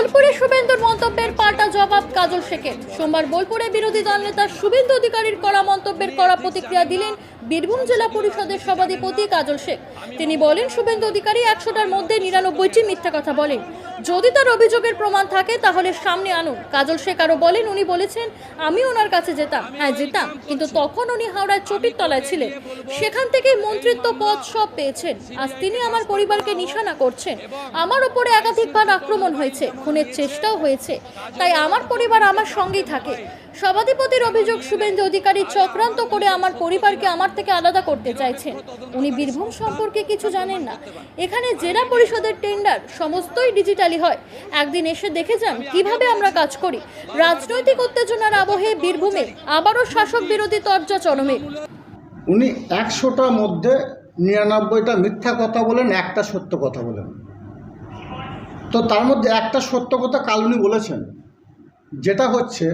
বোলপুরে শুভেন্দুর মন্তব্যের পাল্টা জবাব কাজল শেখের। সোমবার বোলপুরে বিরোধী দল নেতা শুভেন্দু অধিকারীর করা মন্তব্যের কড়া প্রতিক্রিয়া দিলেন বীরভূম জেলা পরিষদের সভাধিপতি কাজল শেখ। তিনি বলেন, শুভেন্দু অধিকারী একশোটার মধ্যে নিরানব্বইটি মিথ্যা কথা বলেন। যদি তার অভিযোগের প্রমাণ থাকে, তাহলে সামনে আনুন। কাজল শেখ আরও বলেন, উনি বলেছেন, আমি ওনার কাছে যেতাম। হ্যাঁ যেতাম। কিন্তু তখন উনি হাওড়ায় চটির তলায় ছিলেন। সেখান থেকে মন্ত্রিত্ব পদ সব পেয়েছেন। আজ তিনি আমার পরিবারকে নিশানা করছেন। আমার ওপরে একাধিকবার আক্রমণ হয়েছে। খুনের চেষ্টাও হয়েছে। তাই আমার পরিবার আমার সঙ্গেই থাকে। সভাধিপতির অভিযোগ শুভেন্দু অধিকারী চক্রান্ত করে আমার পরিবারকে আমার থেকে আলাদা করতে চাইছেন। উনি বীরভূম সম্পর্কে কিছু জানেন না। এখানে জেলা পরিষদের টেন্ডার সমস্তই ডিজিটালি হয়। একদিন এসে দেখে যান কীভাবে আমরা কাজ করি। রাজনৈতিক উত্তেজনার আবহে বীরভূমে আবারও শাসক বিরোধী তর্জা চরমে। উনি একশোটার মধ্যে নিরানব্বইটা মিথ্যা কথা বলেন, একটা সত্য কথা বলেন। তো তার মধ্যে একটা সত্য কথা কাল উনি বলেছেন, যেটা হচ্ছে,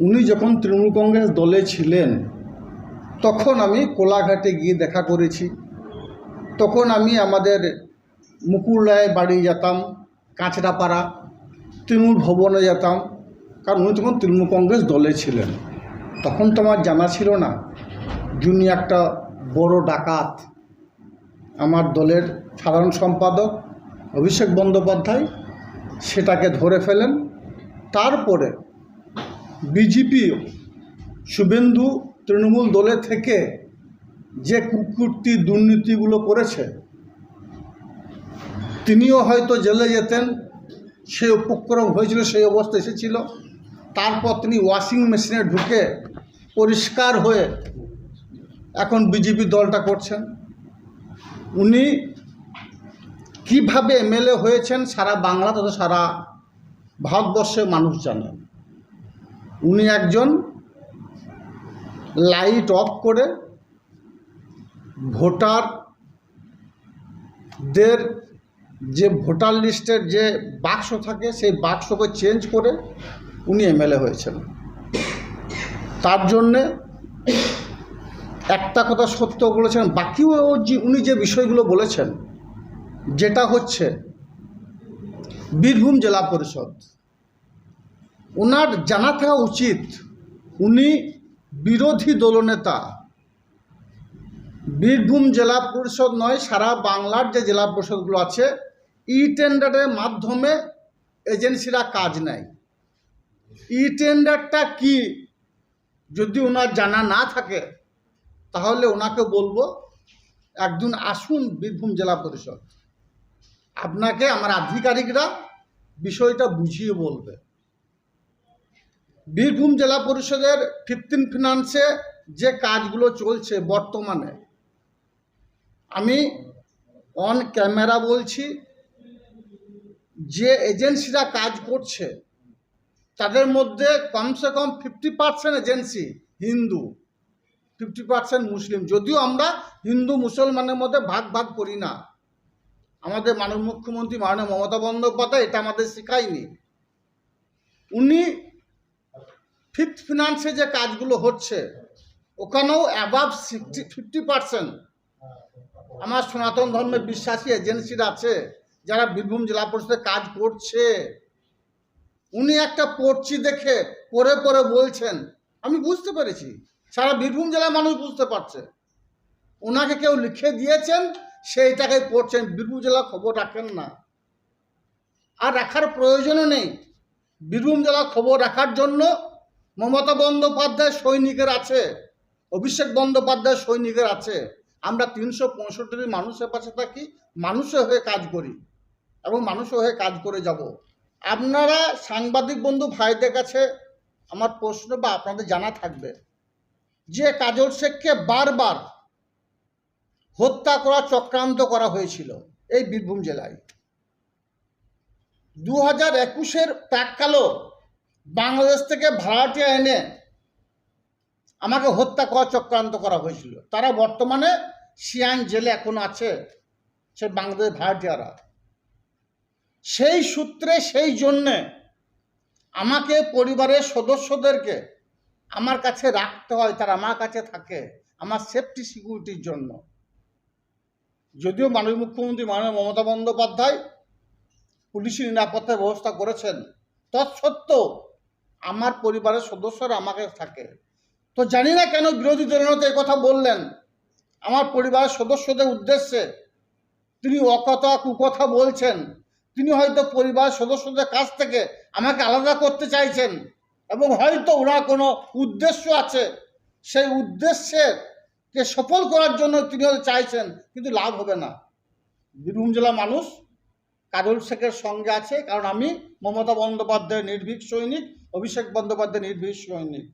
উনি যখন তৃণমূল কংগ্রেস দলে ছিলেন, তখন আমি কোলাঘাটে গিয়ে দেখা করেছি। তখন আমি আমাদের মুকুল রায় বাড়ি যেতাম, কাঁচরাপাড়া, তৃণমূল ভবনে যেতাম, কারণ উনি তখন তৃণমূল কংগ্রেস দলে ছিলেন। তখন তো আমার জানা ছিল না যিনি একটা বড় ডাকাত। আমার দলের সাধারণ সম্পাদক অভিষেক বন্দ্যোপাধ্যায় সেটাকে ধরে ফেলেন। তারপরে বিজেপি শুভেন্দু তৃণমূল দলে থেকে যে কুকুরটি দুর্নীতিগুলো করেছে, তিনিও হয়তো জেলে যেতেন সে উপক্রম হয়েছিল, সেই অবস্থা এসেছিল। তারপর তিনি ওয়াশিং মেশিনে ঢুকে পরিষ্কার হয়ে এখন বিজেপি দলটা করছেন। উনি কীভাবে এমএলএ হয়েছেন সারা বাংলা তথা সারা ভারতবর্ষের মানুষ জানেন উনি একজন লাইট অফ করে ভোটারদের যে ভোটার লিস্টের যে বাক্স থাকে, সেই বাক্সকে চেঞ্জ করে উনি এমএলএ হয়েছেন। তার জন্যে একটা কথা সত্য বলেছেন, বাকিও যে উনি যে বিষয়গুলো বলেছেন যেটা হচ্ছে বীরভূম জেলা পরিষদ। ওনার জানা থাকা উচিত, উনি বিরোধী দলনেতা। বীরভূম জেলা পরিষদ নয়, সারা বাংলার যে জেলা পরিষদগুলো আছে ই টেন্ডারের মাধ্যমে এজেন্সিরা কাজ নেয়। ই টেন্ডারটা কি? যদি ওনার জানা না থাকে, তাহলে ওনাকে বলব, একদিন আসুন বীরভূম জেলা পরিষদ। আপনাকে আমার আধিকারিকরা বিষয়টা বুঝিয়ে বলবে। বীরভূম জেলা পরিষদের ফিফটিন ফিনান্সে যে কাজগুলো চলছে বর্তমানে, আমি অন ক্যামেরা বলছি, যে এজেন্সিরা কাজ করছে, তাদের মধ্যে কমসে কম ফিফটি পার্সেন্ট এজেন্সি হিন্দু ফিফটি পার্সেন্ট মুসলিম, যদিও আমরা হিন্দু মুসলমানের মধ্যে ভাগ ভাগ করি না। আমাদের মানব মুখ্যমন্ত্রী মাননীয় মমতা বন্দ্যোপাধ্যায় এটা আমাদের শেখায়নি। উনি ফিফথ ফিনান্সে যে কাজগুলো হচ্ছে, ওখানেও অ্যাবাভ সিক্সটি ফিফটি পার্সেন্ট আমার সনাতন ধর্মের বিশ্বাসী এজেন্সিরা আছে, যারা বীরভূম জেলা পরিষদে কাজ করছে। উনি একটা পড়ছি দেখে পড়ে পড়ে বলছেন, আমি বুঝতে পেরেছি, সারা বীরভূম জেলার মানুষ বুঝতে পারছে। ওনাকে কেউ লিখে দিয়েছেন সেইটাকে পড়ছেন। বীরভূম জেলা খবর রাখেন না। আর রাখার প্রয়োজনও নেই। বীরভূম জেলা খবর রাখার জন্য মমতা বন্দ্যোপাধ্যায় সৈনিকের আছে। অভিষেক বন্দ্যোপাধ্যায় সৈনিকের আছে। আমরা তিনশো পঁয়ষট্টি মানুষের পাশে থাকি মানুষের হয়ে কাজ করি এবং মানুষের হয়ে কাজ করে যাব। আপনারা সাংবাদিক বন্ধু ভাইদের কাছে আমার প্রশ্ন বা আপনাদের জানা থাকবে যে কাজল শেখকে বারবার হত্যা করা, চক্রান্ত করা হয়েছিল এই বীরভূম জেলায়। দু হাজার একুশের প্রাককালও বাংলাদেশ থেকে ভাড়াটিয়া এনে আমাকে হত্যা করা, চক্রান্ত করা হয়েছিল। তারা বর্তমানে সিয়ান জেলে এখন আছে, সে বাংলাদেশ ভাড়াটিয়ারা। সেই সূত্রে, সেই জন্যে আমাকে পরিবারের সদস্যদেরকে আমার কাছে রাখতে হয়, তারা আমার কাছে থাকে, আমার সেফটি সিকিউরিটির জন্য। যদিও মাননীয় মুখ্যমন্ত্রী মাননীয় মমতা বন্দ্যোপাধ্যায় পুলিশি নিরাপত্তার ব্যবস্থা করেছেন, তৎসত্ত্বেও আমার পরিবারের সদস্যরা আমাকে থাকে। তো জানি না কেন বিরোধী দলনেতা কথা বললেন। আমার পরিবারের সদস্যদের উদ্দেশ্যে তিনি অকথা কুকথা বলছেন। তিনি হয়তো পরিবার সদস্যদের কাছ থেকে আমাকে আলাদা করতে চাইছেন এবং হয়তো ওনার কোনো উদ্দেশ্য আছে। সেই উদ্দেশ্যের কে সফল করার জন্য তিনি চাইছেন, কিন্তু লাভ হবে না। বীরভূম জেলা মানুষ, কাজল শেখের সঙ্গে আছে, কারণ আমি মমতা বন্দ্যোপাধ্যায়ের নির্ভীক সৈনিক, অভিষেক বন্দ্যোপাধ্যায়ের নির্ভীক সৈনিক।